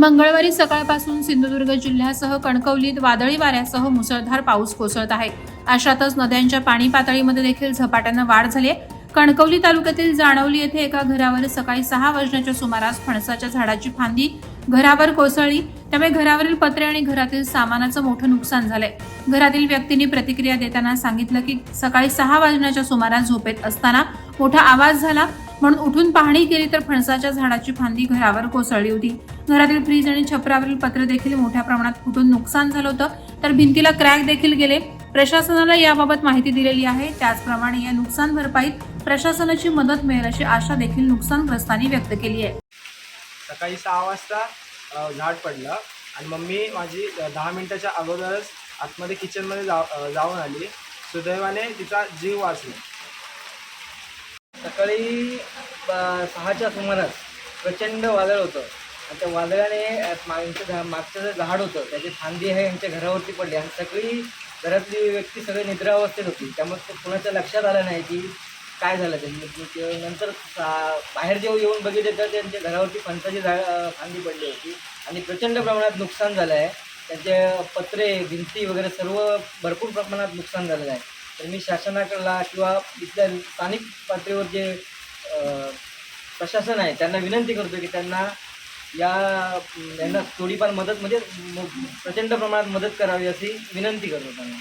मंगळवारी सकाळपासून सिंधुदुर्ग जिल्ह्यासह कणकवलीत वादळी वाऱ्यासह मुसळधार पाऊस कोसळत आहे. अशातच नद्यांच्या पाणी पातळीमध्ये देखील झपाट्यानं वाढ झाली आहे कणकवली तालुक्यातील जाणवली येथे एका घरावर सकाळी सहा वाजण्याच्या सुमारास फणसाच्या झाडाची फांदी घरावर कोसळली. त्यामुळे घरावरील पत्रे आणि घरातील सामानाचं मोठं नुकसान झालंय. घरातील व्यक्तींनी प्रतिक्रिया देताना सांगितलं की सकाळी सहा वाजण्याच्या सुमारास झोपेत असताना मोठा आवाज झाला. म्हणून उठून पाहणी केली तर फणसाच्या झाडाची फांदी घरावर कोसळली होती. घरातील फ्रीज आणि छपरावरील पत्र देखील मोठ्या प्रमाणात फुटून नुकसान झालं होतं. तर भिंतीला क्रॅक देखील गेले. प्रशासनाला याबाबत माहिती दिलेली आहे. त्याचप्रमाणे या नुकसान भरपाईत प्रशासनाची मदत मिळेल अशी आशा देखील नुकसानग्रस्तांनी व्यक्त केली आहे. सकाळी सहा वाजता झाड पडलं आणि मम्मी माझी दहा मिनिटाच्या अगोदरच आतमध्ये किचनमध्ये जा जाऊन आली. सुदैवाने तिचा जीव वाचला. सकाळी सहाच्या सुमारास प्रचंड वादळ होतं. त्या वादळाने यांचं झा मागचं जे झाड होतं त्याची फांदी आहे यांच्या घरावरती पडली. आणि सगळी घरातली व्यक्ती सगळी निद्रावस्थेत होती. त्यामुळे कोणाच्या लक्षात आलं नाही की काय झालं त्यांनी नंतर सा- बाहेर जेव्हा येऊन बघितले तर त्यांच्या घरावरती फणसाची झाड फांदी पडली होती. आणि प्रचंड प्रमाणात नुकसान झालं आहे. त्यांचे पत्रे भिंती वगैरे सर्व भरपूर प्रमाणात नुकसान झालेलं आहे. तर मी शासनाकडला किंवा इथल्या स्थानिक पातळीवर जे प्रशासन आहे त्यांना विनंती करतो की त्यांना या यांना थोडीफार मदत म्हणजे प्रचंड प्रमाणात मदत करावी अशी विनंती करतो त्यांना.